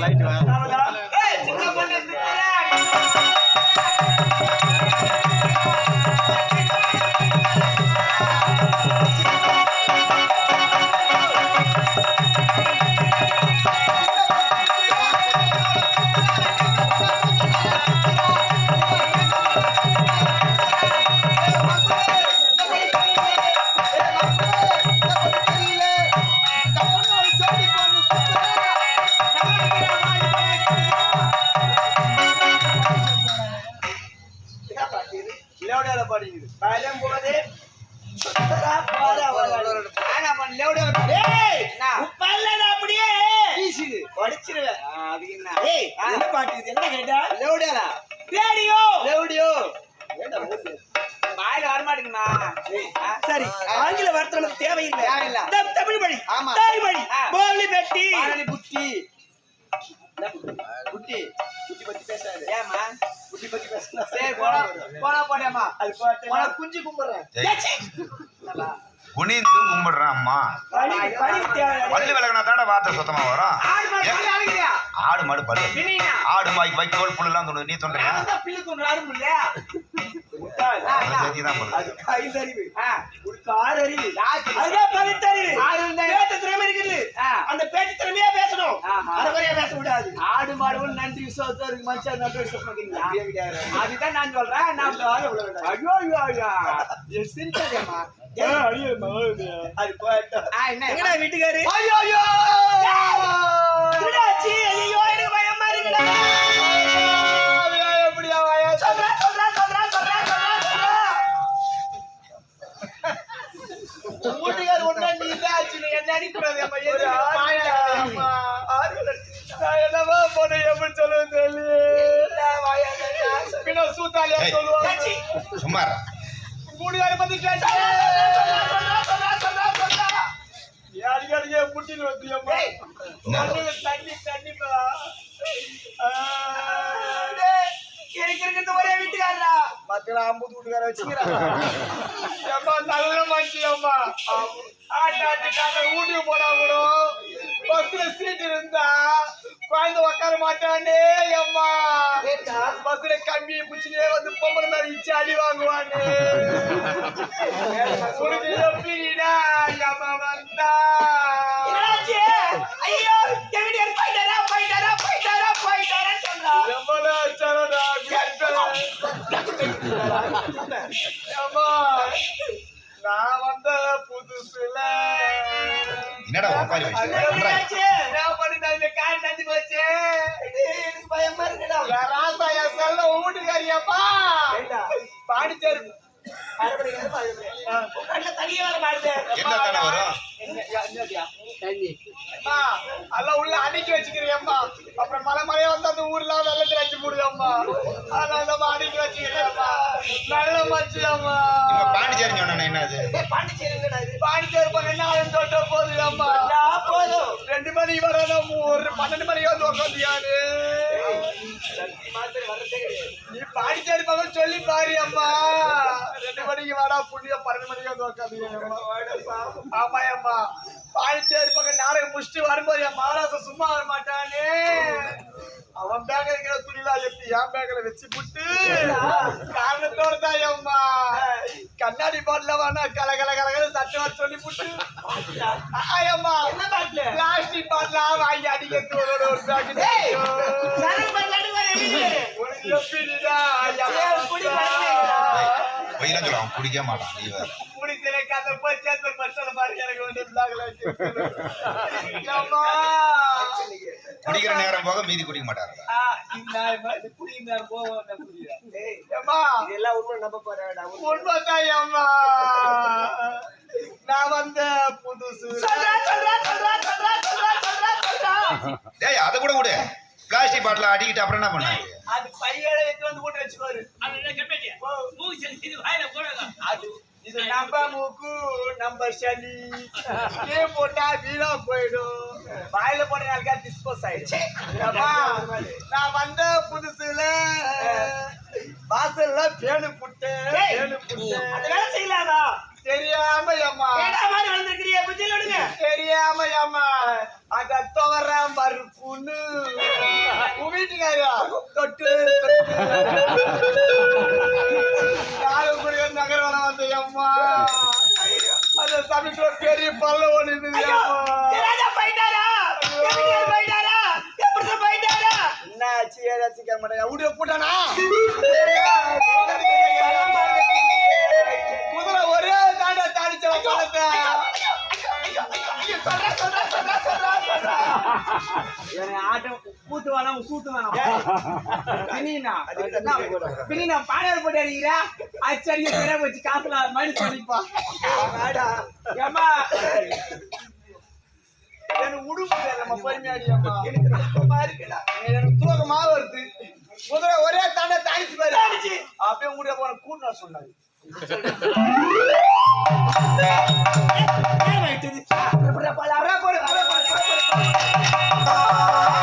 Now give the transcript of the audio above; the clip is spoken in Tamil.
来者。ஏய், என்ன பாட்டு இது? என்ன கேட்டா? ரேடியோ. ஏன்டா ஓடுது? ஏய், சரி ஆங்கில வார்த்தை நமக்கு தேவையில்லை. நம் தமிழ் மொழி ஆ. மொழி பெட்டி. புட்டி. என்ன புட்டி? புட்டி. பத்தி பேசாத. ஏமா புட்டி பத்தி பேசினா சரி போடா போடா போடேமா அது பாட்டு உனக்கு குஞ்சு கும்பிடுறேன். குனிந்து கும்பிடுறான் அம்மா. பல்லு விளக்குனா தானே வார்த்தை சுத்தமா வரும்? ஆடு மாடு அழுகிறியா ஆடு மாய்க்கு வைக்கோல் புல்லாம் தோணு நீ தோன்றியா தான் ஆடு மாடு நன்றி விசுவாசம் இருக்கு மனுஷன் நன்றி விசுவாசம். அதுதான் நான் சொல்றேன். நான். ஐயோ ஐயோ ஐயோ. சிரிக்காதேம்மா. அது போயிட்டோம். என்ன? வீட்டுக்காரு? ஐயோ ஐயோ! என்னடாச்சு? கூடியார பத்தி கேட்டா சொல்றா, சொல்றா, சொல்றா, சொல்றா, சொல்றா. அடிக்க அடிக்க புட்டின்னு வந்து அம்மா? ஏய். கண்ணுல தண்ணி தண்ணி பா. டேய், எனக்கு இருக்கிறது ஒரே வீட்டுக்காரரா. மத்த பக்கத்துல ஐம்பது வீட்டுக்கார வச்சுக்கிறாங்க நல்ல மனுஷி அம்மா. ஆட்டு ஆட்டுக்காக வீட்டுக்கு போனா கூட வந்து பொம்பளை மேல இச்சு அடி வாங்குவானே உனக்கு எப்படிடா அம்மா வந்தா? ஐயோ, வீட்டுக்காரர் போயிட்டாரா, போயிட்டாரா, போயிட்டாரா, போயிட்டாரான்னு சொல்றா. எவ்வளோ சரடா அம்மா நான் வந்த புதுசுல என்னடா உட்காரி? நான் பண்ணிட்டேன் இந்த காய் நஞ்சு போச்சு இது எனக்கு பயமா இருக்குடா. எல்லாம் உள்ள அடக்கி வச்சுக்கிறியம்மா அப்புறம் மலை மலையா வந்து அந்த ஊர்ல வெள்ளத்துல வச்சு போடுதம்மா அதனால நம்ம அடக்கி வச்சுக்கிறியம்மா நல்ல மச்சு அம்மா. இப்ப பாண்டிச்சேரி சொன்ன என்னது? பாண்டிச்சேரி? பாண்டிச்சேரி பக்கம் என்ன ஆளும் தொட்ட போகுது அம்மா அடா, போதும். ரெண்டு மணிக்கு வரணும் ஒரு பன்னெண்டு மணிக்கு வந்து கிடையாது. நீ பாண்டிச்சேரி பக்கம் சொல்லி பாரு அம்மா. ரெண்டு மணிக்கு வாடா புண்ணிய பன்னெண்டு மணிக்கு வந்து உட்காந்து ஆமா அம்மா. பாண்டிச்சேரி பக்கம் நாடகம் முடிச்சுட்டு வரும்போது என் மகாராசன் சும்மா வர மாட்டானே. அவன் பேக்ல இருக்கிற துணிலாம் எடுத்து என் பேக்ல வச்சு புட்டு? காரணத்தோட தான் அம்மா. கண்ணாடி பாட்டில வேணா கல கல கலகல சட்டை வர சொல்லி புட்டு. பாட்டுல? பிளாஸ்டிக் பாட்டிலாம் வாங்கி அடிக்கிறது ஒரு ஒரு பொய்யெல்லாம் சொல்ல அவன் குடிக்க மாட்டான் நீ வேற. குடிக்கிற நேரம் போக மீதி குடிக்க மாட்டாரு. நான் வந்த புதுசு. அதை கூட விடு. பிளாஸ்டிக் பாட்டில் அடிக்கிட்டு அப்புறம் என்ன பண்ணாங்க அது பையனை எடுத்து வந்து போட்டு வச்சுக்கோரு. அது இது நம்ம மூக்கு நம்ம சளி. இதே போட்டா வீணா போயிடும். வாயில போன நாளுக்கா டிஸ்போஸ் ஆயிடுச்சு நான் வந்த புதுசுல வாசல்ல பேனு புட்டு பேனு புட்டு அந்த வேலை செய்யலாமா? தெரியாம அம்மா. தெரியாம அம்மா அத துவர மறுப்புன்னு. உன் வீட்டுக்காரா தொட்டு யாரும் கூட வந்த அம்மா. அந்த சமயத்துல பெரிய பல்ல ஒண்ணு போயிட்டாரா? போயிட்டாரா? போயிட்டாரா? என்ன ஆச்சு ஏதாச்சும் கேட்க மாட்டேன் போட்டானா ஆட்டம் கூத்து வேணாம் சூத்து வேணாம் பின்னா பின்னா பாடல் போட்டு அடிக்கிறா அச்சடிக்க பெரிய வச்சு காசுல மணி சொல்லிப்பா வேடா ஏமா எனக்கு உடுப்பு நம்ம பொறுமையாடி அம்மா எனக்கு ரொம்ப இருக்குடா எனக்கு தூக்கமா வருது குதிரை ஒரே தாண்டா தாடிச்சு பாரு. அப்படியே முடிய போன கூட்டு சொன்னாரு ஏய்,